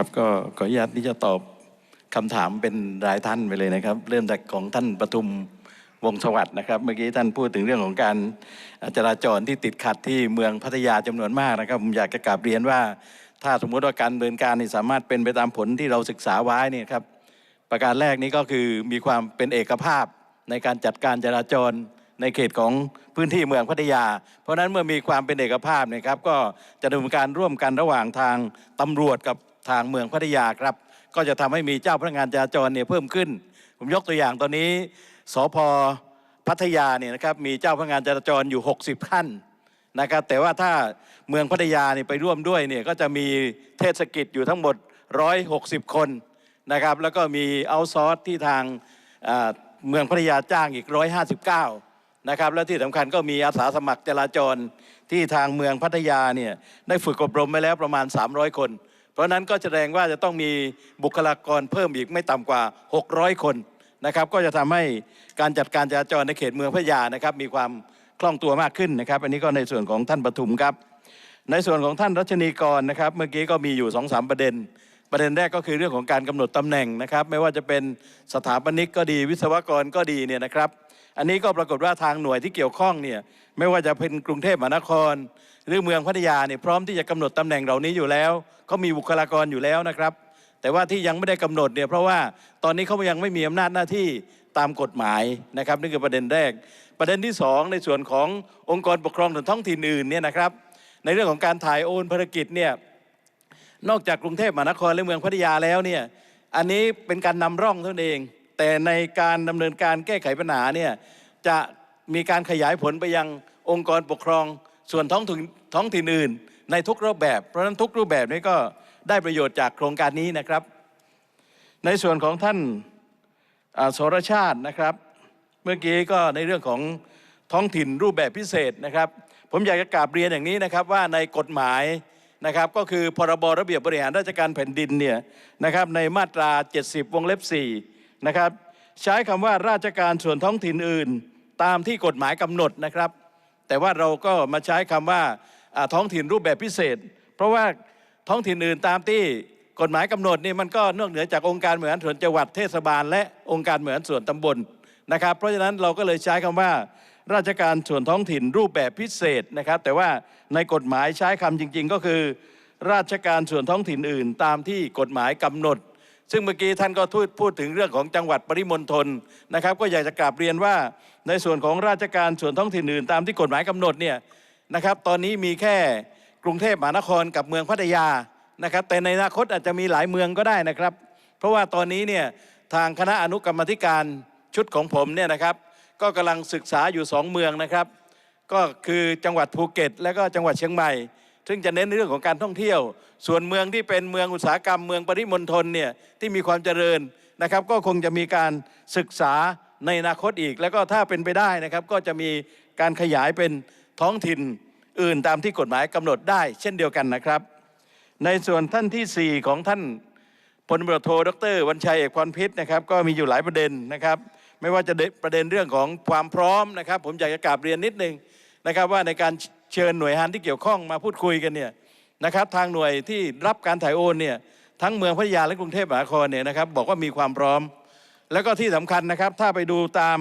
ครับก็ขออนุญาตที่จะตอบคำถามเป็นรายท่านไปเลยนะครับ เริ่มจากของท่านปทุมวงศ์สวัสด์นะครับ เมื่อกี้ท่านพูดถึงเรื่องของการจราจรที่ติดขัดที่เมืองพัทยาจำนวนมากนะครับผมอยากจะกราบเรียนว่า ถ้าสมมติว่าการดำเนินการนี่สามารถเป็นไปตามผลที่เราศึกษาไว้นี่ครับ ประการแรกนี้ก็คือมีความเป็นเอกภาพในการจัดการจราจรในเขตของพื้นที่เมืองพัทยา เพราะฉะนั้นเมื่อมีความเป็นเอกภาพเนยครับ ก็จะดำเนินการร่วมกันระหว่างทางตำรวจกับ ทางเมืองพัทยาครับ ก็จะทำให้มีเจ้าพนักงานจราจรเนี่ยเพิ่มขึ้น ผมยกตัวอย่างตอนนี้สพพัทยาเนี่ยนะครับมีเจ้าพนักงานจราจรอยู่ 60ขั้นนะครับแต่ว่าถ้าเมืองพัทยาเนี่ยไปร่วมด้วยเนี่ยก็จะมีเทศกิจอยู่ทั้งหมด 160 คนนะครับแล้วก็มีเอาซอร์สที่ทางเมืองพัทยาจ้างอีก 159นะครับแล้วที่สำคัญก็มีอาสาสมัครจราจรที่ทางเมืองพัทยาเนี่ยได้ฝึกอบรมไปแล้วประมาณ 300 คน เพราะนั้นก็แสดงว่าจะต้องมีบุคลากรเพิ่มอีกไม่ต่ำกว่า 600 คนนะครับ ก็จะทำให้การจัดการจราจรในเขตเมืองพัทยานะครับ มีความคล่องตัวมากขึ้นนะครับ อันนี้ก็ในส่วนของท่านปทุมครับ ในส่วนของท่านรัชนีกรนะครับ เมื่อกี้ก็มีอยู่2อสประเด็น ประเด็นแรกก็คือเรื่องของการกำหนดตำแหน่งนะครับ ไม่ว่าจะเป็นสถาปนิกก็ดีวิศวกรก็ดีเนี่ยนะครับ อันนี้ก็ปรากฏว่าทางหน่วยที่เกี่ยวข้องเนี่ยไม่ว่าจะเป็นกรุงเทพมหานคร หรือเมืองพัทยาเนี่ยพร้อมที่จะกำหนดตำแหน่งเหล่านี้อยู่แล้วเขามีบุคลากรอยู่แล้วนะครับ แต่ว่าที่ยังไม่ได้กำหนดเนี่ยเพราะว่าตอนนี้เขายังไม่มีอำนาจหน้าที่ตามกฎหมายนะครับนี่คือประเด็นแรก ประเด็นที่สองในส่วนขององค์กรปกครองส่วนท้องถิ่นอื่นเนี่ยนะครับ ในเรื่องของการถ่ายโอนภารกิจเนี่ยนอกจากกรุงเทพมหานครและเมืองพัทยาแล้วเนี่ยอันนี้เป็นการนำร่องเท่านั้นเอง แต่ในการดำเนินการแก้ไขปัญหาเนี่ยจะมีการขยายผลไปยังองค์กรปกครอง ส่วนท้องถิ่นท้องถิ่นอื่น ในทุกรูปแบบ เพราะฉะนั้นทุกรูปแบบนี้ก็ได้ประโยชน์จากโครงการนี้นะครับ ในส่วนของท่านอ่าสรชาตินะครับ เมื่อกี้ก็ในเรื่องของท้องถิ่นรูปแบบพิเศษนะครับ ผมอยากจะกราบเรียนอย่างนี้นะครับว่าในกฎหมายนะครับก็คือพรบระเบียบบริหารราชการแผ่นดินเนี่ยนะครับในมาตรา 70 วงเล็บ4นะครับใช้คำว่าราชการส่วนท้องถิ่นอื่น ตามที่กฎหมายกำหนดนะครับ แต่ว่าเราก็มาใช้คำว่าอ่าท้องถิ่นรูปแบบพิเศษ เพราะว่าท้องถิ่นอื่นตามที่กฎหมายกำหนดนี่มันก็นอกเหนือจากองค์การบริหารส่วนจังหวัดเทศบาล และองค์การบริหารส่วนตำบลนะครับ เพราะฉะนั้นเราก็เลยใช้คำว่า ราชการส่วนท้องถิ่นรูปแบบพิเศษนะครับ แต่ว่าในกฎหมายใช้คำจริง ๆ ก็คือ ราชการส่วนท้องถิ่นอื่น ตามที่กฎหมายกำหนด ซึ่งเมื่อกี้ท่านก็พูดพูดถึงเรื่องของจังหวัดปริมณฑลนะครับ ก็อยากจะกราบเรียนว่าในส่วนของราชการส่วนท้องถิ่นอื่นตามที่กฎหมายกำหนดเนี่ยนะครับ ตอนนี้มีแค่กรุงเทพมหานครกับเมืองพัทยานะครับ แต่ในอนาคตอาจจะมีหลายเมืองก็ได้นะครับ เพราะว่าตอนนี้เนี่ยทางคณะอนุกรรมธิการชุดของผมเนี่ยนะครับ ก็กำลังศึกษาอยู่สองเมืองนะครับ ก็คือจังหวัดภูเก็ต และก็จังหวัดเชียงใหม่ ซึ่งจะเน้นในเรื่องของการท่องเที่ยว ส่วนเมืองที่เป็นเมืองอุตสาหกรรมเมืองปริมณฑลเนี่ยที่มีความเจริญนะครับก็คงจะมีการศึกษาในอนาคตอีก แล้วก็ถ้าเป็นไปได้นะครับก็จะมีการขยายเป็นท้องถิ่นอื่นตามที่กฎหมายกำหนดได้เช่นเดียวกันนะครับ ในส่วนท่านทีสี่ 4 ของท่านพลตำรวจโทดรวันชัยเอกพรพิษนะครับก็มีอยู่หลายประเด็นนะครับ ไม่ว่าจะประเด็นเรื่องของความพร้อมนะครับ ผมอยากจะกราบเรียนนิดนึงนะครับว่าในการ เชิญหน่วยงานที่เกี่ยวข้องมาพูดคุยกันเนี่ยนะครับทางหน่วยที่รับการถ่ายโอนเนี่ยทั้งเมืองพัทยาและกรุงเทพมหานครเนี่ยนะครับบอกว่ามีความพร้อม แล้วก็ที่สำคัญนะครับ ถ้าไปดูตาม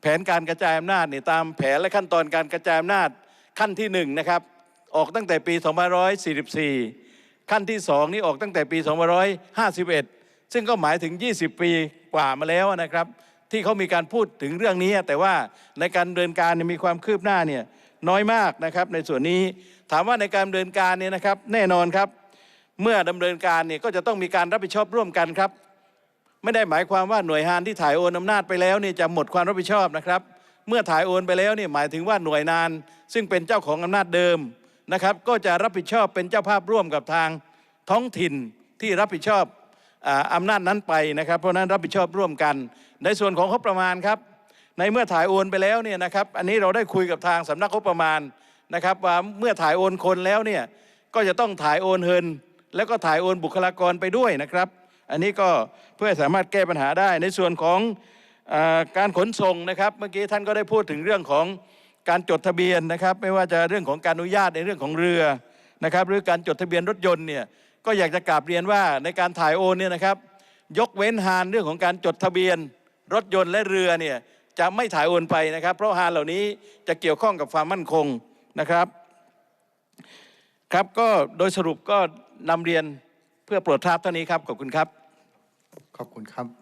แผนการกระจายอำนาจเนี่ยตามแผนและขั้นตอนการกระจายอำนาจขั้นที่หนึ่งนะครับออกตั้งแต่ปี 2544 ขั้นที่ 2 นี่ออกตั้งแต่ปี 2551 ซึ่งก็หมายถึง 20 ปีกว่ามาแล้วนะครับ ที่เขามีการพูดถึงเรื่องนี้ แต่ว่าในการเนินการมีความคืบหน้าเนี่ยน้อยมากนะครับ ในส่วนนี้ถามว่าในการเนินการเนี่ยนะครับ แน่นอนครับ เมื่อดำเนินการเนี่ยก็จะต้องมีการรับผิดชอบร่วมกันครับ ไม่ได้หมายความว่าหน่วยงานที่ถ่ายโอนอำนาจไปแล้วเนี่ยจะหมดความรับผิดชอบนะครับ เมื่อถ่ายโอนไปแล้วเนี่ยหมายถึงว่าหน่วยงาน ซึ่งเป็นเจ้าของอำนาจเดิมนะครับ ก็จะรับผิดชอบเป็นเจ้าภาพร่วมกับทางท้องถิ่นที่รับผิดชอบ อาอำนาจนั้นไปนะครับ เพราะนั้นรับผิดชอบร่วมกัน ในส่วนของงบประมาณครับ ในเมื่อถ่ายโอนไปแล้วเนี่ยนะครับ อันนี้เราได้คุยกับทางสำนักงบประมาณนะครับ ว่าเมื่อถ่ายโอนคนแล้วเนี่ยก็จะต้องถ่ายโอนเฮินแล้วก็ถ่ายโอนบุคลากรไปด้วยนะครับ อันนี้ก็เพื่อสามารถแก้ปัญหาได้ ในส่วนของอการขนส่งนะครับ เมื่อกี้ท่านก็ได้พูดถึงเรื่องของการจดทะเบียนนะครับ ไม่ว่าจะเรื่องของการอนุญาตในเรื่องของเรือ นะครับหรือการจดทะเบียนรถยนต์เนี่ยก็อยากจะกราบเรียนว่าในการถ่ายโอนเนี่ยนะครับ ยกเว้นฮานเรื่องของการจดทะเบียนรถยนต์และเรือเนี่ยจะไม่ถ่ายโอนไปนะครับ เพราะฮานเหล่านี้จะเกี่ยวข้องกับความมั่นคงนะครับครับก็โดยสรุปก็นำเรียนเพื่อโปรดทราบเท่านี้ครับขอบคุณครับ ขอบคุณครับ